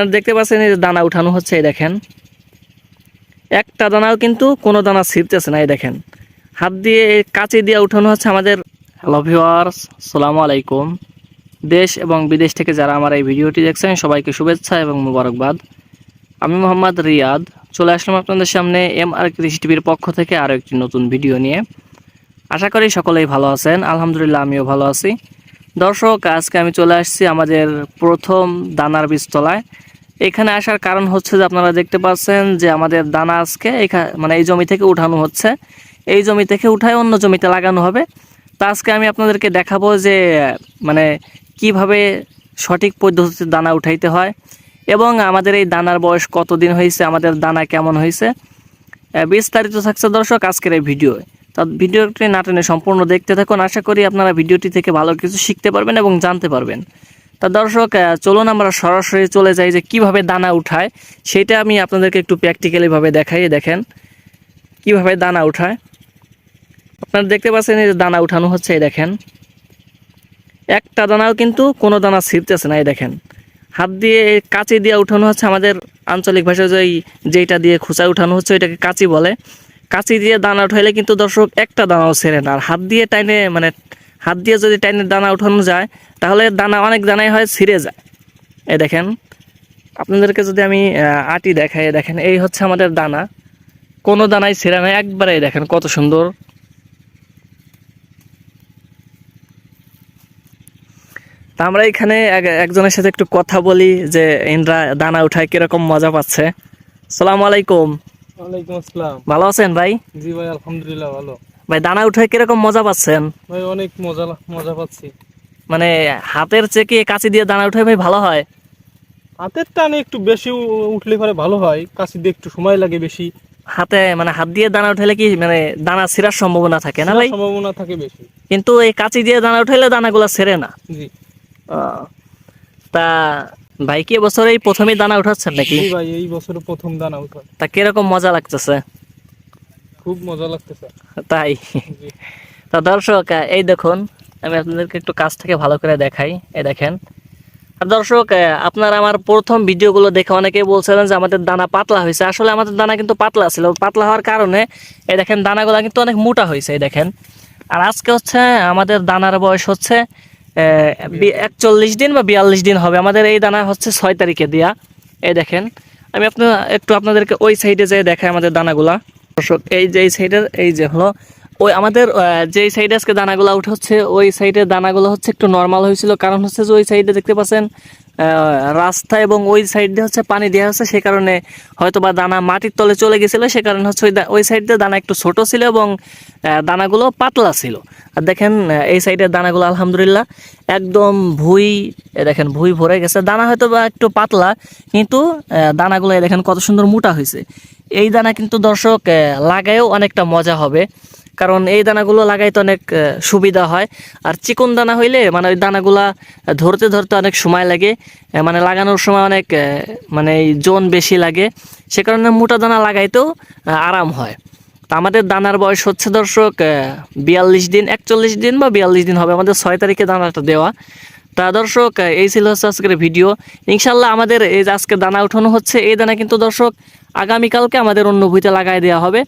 আপনারা দেখতে পাচ্ছেন এই যে দানা উঠানো হচ্ছে, এই দেখেন। একটা দানাও কিন্তু কোনো দানা ছিঁড়তেছে না, এই দেখেন। হাত দিয়ে, এই কাঁচি দিয়ে উঠানো হচ্ছে আমাদের। হ্যালো ভিওয়ার্স সালামু আলাইকুম। দেশ এবং বিদেশ থেকে যারা আমার এই ভিডিওটি দেখছেন, সবাইকে শুভেচ্ছা এবং মুবারকবাদ। আমি মোহাম্মদ রিয়াদ। চলে আসলাম আপনাদের সামনে এম আর কৃষি টিভির পক্ষ থেকে আরও একটি নতুন ভিডিও নিয়ে। আশা করি সকলেই ভালো আছেন। আলহামদুলিল্লাহ, আমিও ভালো আছি। দর্শক, আজকে আমি চলে আসছি আমাদের প্রথম দানার বীজতলায়। এখানে আসার কারণ হচ্ছে যে আপনারা দেখতে পাচ্ছেন যে আমাদের দানা আজকে মানে এই জমি থেকে উঠানো হচ্ছে। এই জমি থেকে উঠায় অন্য জমিতে লাগানো হবে। তা আজকে আমি আপনাদেরকে দেখাবো যে মানে কীভাবে সঠিক পদ্ধতিতে দানা উঠাইতে হয় এবং আমাদের এই দানার বয়স কতদিন হয়েছে, আমাদের দানা কেমন হয়েছে। বিস্তারিত থাকছে দর্শক আজকের এই ভিডিও। তা ভিডিওটি না টেনে সম্পূর্ণ দেখতে থাকুন। আশা করি আপনারা ভিডিওটি থেকে ভালো কিছু শিখতে পারবেন এবং জানতে পারবেন। তা দর্শক চলুন আমরা সরাসরি চলে যাই যে কীভাবে দানা উঠায়। সেটা আমি আপনাদেরকে একটু প্র্যাকটিক্যালিভাবে দেখাই, দেখেন। কীভাবে দানা উঠায়। আপনারা দেখতে পাচ্ছেন এই যে দানা উঠানো হচ্ছে, এই দেখেন। একটা দানাও কিন্তু কোনো দানা ছিঁড়তেছে না, এই দেখেন। হাত দিয়ে কাঁচি দিয়ে উঠানো হচ্ছে আমাদের আঞ্চলিক ভাষায় যে যেটা দিয়ে খোঁচা উঠানো হচ্ছে, ওইটাকে কাঁচি বলে। কাঁচি দিয়ে দানা উঠাইলে কিন্তু দর্শক একটা দানাও ছেড়ে না। আর হাত দিয়ে টাইনে মানে হাত দিয়ে যদি টাইনে দানা উঠানো যায় তাহলে দানা অনেক দানাই হয় ছিঁড়ে যায়। এই দেখেন আপনাদেরকে যদি আমি আটি দেখাই দেখেন এই হচ্ছে আমাদের দানা। কোনো দানাই ছেঁড়ে না একবারে দেখেন কত সুন্দর। তা আমরা এখানে এক- একজনের সাথে একটু কথা বলি যে ইন্দ্রা দানা উঠায় কীরকম মজা পাচ্ছে। সালাম আলাইকুম। ওয়ালাইকুম আসসালাম। ভালো আছেন ভাই? জি ভাই আলহামদুলিল্লাহ ভালো। ভাই দানা উঠায় কীরকম মজা পাচ্ছেন? ভাই অনেক মজা মজা পাচ্ছি। মানে হাতের চেকে কাঁচি দিয়ে দানা উঠায় ভাই ভালো হয়? হাতের টানে একটু বেশি উঠলে পরে ভালো হয় কাশি দিয়ে একটু সময় লাগে বেশি। হাতে মানে হাত দিয়ে দানা উঠাইলে কি মানে দানা ছেঁড়ার সম্ভাবনা থাকে না ভাই? সম্ভাবনা থাকে বেশি। কিন্তু এই কাঁচি দিয়ে দানা উঠাইলে দানাগুলো ছেড়ে না। জি। তা ভাই কি এবছর এই প্রথমেই দানা উঠাচ্ছেন নাকি? ভাই এই বছর প্রথম দানা উঠা তা কীরকম মজা লাগতেছে? খুব মজা লাগতেছে। তাই? তা দর্শক এই দেখুন আমি আপনাদেরকে একটু কাছ থেকে ভালো করে দেখাই। এই দেখেন। আর দর্শক আপনারা আমার প্রথম ভিডিওগুলো দেখে অনেকেই বলছিলেন যে আমাদের দানা পাতলা হয়েছে। আসলে আমাদের দানা কিন্তু পাতলা ছিল। পাতলা হওয়ার কারণে এই দেখেন দানাগুলো কিন্তু অনেক মোটা হয়েছে এই দেখেন। আর আজকে হচ্ছে আমাদের দানার বয়স হচ্ছে একচল্লিশ দিন বা বিয়াল্লিশ দিন হবে। আমাদের এই দানা হচ্ছে ছয় তারিখে দেয়া। এই দেখেন। আমি আপনার একটু আপনাদেরকে ওই সাইডে যেয়ে দেখাই আমাদের দানাগুলা। দর্শক, এই যে এই সাইডের এই যে হলো, ওই আমাদের যে সাইডে আজকে দানাগুলো উঠে হচ্ছে ওই সাইডে দানাগুলো হচ্ছে একটু নর্মাল হয়েছিল। কারণ হচ্ছে যে ওই সাইডে দেখতে পাচ্ছেন রাস্তা এবং ওই সাইড দিয়ে হচ্ছে পানি দেওয়া হচ্ছে, সে কারণে হয়তো বা দানা মাটির তলে চলে গেছিল, সে কারণে হচ্ছে ওই ওই সাইড দিয়ে দানা একটু ছোট ছিল এবং দানাগুলো পাতলা ছিল। আর দেখেন এই সাইডের দানাগুলো আলহামদুলিল্লাহ একদম ভুই দেখেন ভুই ভরে গেছে। দানা হয়তো বা একটু পাতলা, কিন্তু দানাগুলো দেখেন কত সুন্দর মোটা হয়েছে। এই দানা কিন্তু দর্শক লাগায়ও অনেকটা মজা হবে। কারণ এই দানাগুলো লাগাইতে অনেক সুবিধা হয়। আর চিকন দানা হইলে মানে ওই দানাগুলা ধরতে ধরতে অনেক সময় লাগে। মানে লাগানোর সময় অনেক মানে জোন বেশি লাগে। সে কারণে মোটা দানা লাগাইতেও আরাম হয়। তা আমাদের দানার বয়স হচ্ছে দর্শক বিয়াল্লিশ দিন, একচল্লিশ দিন বা বিয়াল্লিশ দিন হবে। আমাদের ছয় তারিখে দানাটা দেওয়া। তা দর্শক এই ছিল হচ্ছে আজকের ভিডিও। ইনশাল্লাহ আমাদের এই যে আজকে দানা উঠানো হচ্ছে, এই দানা কিন্তু দর্শক আগামীকালকে আমাদের অন্য ভুঁইতে লাগাই দেওয়া হবে।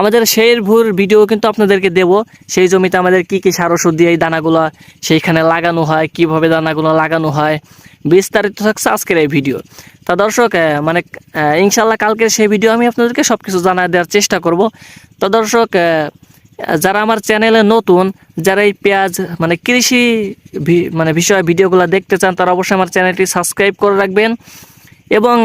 আমাদের সেই ভুর ভিডিও কিন্তু আপনাদেরকে দেব। সেই জমিতে আমাদের কি কি সার ওষুধ দিয়ে এই দানাগুলো সেইখানে লাগানো হয়, কীভাবে দানাগুলো লাগানো হয়, বিস্তারিত থাকছে আজকের এই ভিডিও। তা দর্শক মানে ইনশাল্লাহ কালকের সেই ভিডিও আমি আপনাদেরকে সব কিছু জানায় দেওয়ার চেষ্টা করব। তো দর্শক যারা আমার চ্যানেলে নতুন, যারা এই পেঁয়াজ মানে কৃষি মানে বিষয়ে ভিডিওগুলো দেখতে চান, তারা অবশ্যই আমার চ্যানেলটি সাবস্ক্রাইব করে রাখবেন। এবং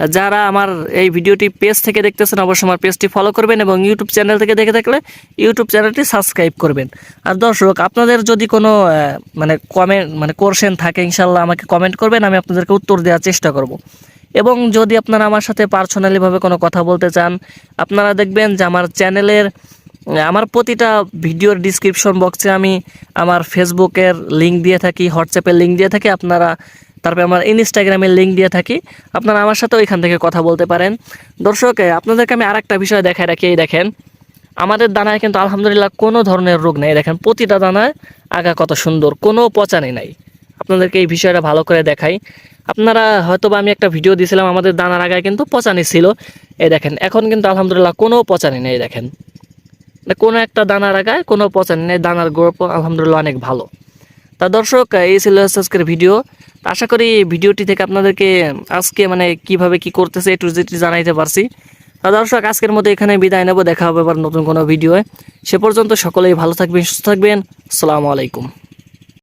যারা আমার এই ভিডিওটি পেজ থেকে দেখতেছেন, অবশ্যই আমার পেজটি ফলো করবেন এবং ইউটিউব চ্যানেল থেকে দেখে থাকলে ইউটিউব চ্যানেলটি সাবস্ক্রাইব করবেন। আর দর্শক, আপনাদের যদি কোনো মানে কমেন্ট মানে কোশ্চেন থাকে ইনশাল্লাহ আমাকে কমেন্ট করবেন, আমি আপনাদেরকে উত্তর দেওয়ার চেষ্টা করব। এবং যদি আপনারা আমার সাথে পার্সোনালিভাবে কোনো কথা বলতে চান, আপনারা দেখবেন যে আমার চ্যানেলের আমার প্রতিটা ভিডিওর ডিসক্রিপশন বক্সে আমি আমার ফেসবুকের লিঙ্ক দিয়ে থাকি হোয়াটসঅ্যাপের লিঙ্ক দিয়ে থাকি। আপনারা তারপরে আমার ইনস্টাগ্রামের লিঙ্ক দিয়ে থাকি। আপনারা আমার সাথে ওইখান থেকে কথা বলতে পারেন। দর্শক আপনাদেরকে আমি আরেকটা বিষয় দেখাই রাখি, এই দেখেন। আমাদের দানায় কিন্তু আলহামদুলিল্লাহ কোনো ধরনের রোগ নেই। দেখেন, প্রতিটা দানায় আগা কত সুন্দর, কোনো পচানি নাই। আপনাদেরকে এই বিষয়টা ভালো করে দেখাই। আপনারা হয়তো আমি একটা ভিডিও দিয়েছিলাম আমাদের দানার আগায় কিন্তু পচানি ছিল। এই দেখেন, এখন কিন্তু আলহামদুলিল্লাহ কোনো পচানি নেই দেখেন। মানে কোনো একটা দানার আগায় কোনো পচানি নেই, দানার গল্প আলহামদুলিল্লাহ অনেক ভালো। তা দর্শক এই ছিল আজকের ভিডিও আশা করি ভিডিওটি থেকে আপনাদেরকে আজকে মানে কীভাবে কি করতেছে একটু যেটি জানাইতে পারছি। তা দর্শক, আজকের মতো এখানে বিদায় নেব। দেখা হবে আবার নতুন কোনো ভিডিওয়ে। সে পর্যন্ত সকলেই ভালো থাকবেন, সুস্থ থাকবেন। আসসালামু আলাইকুম।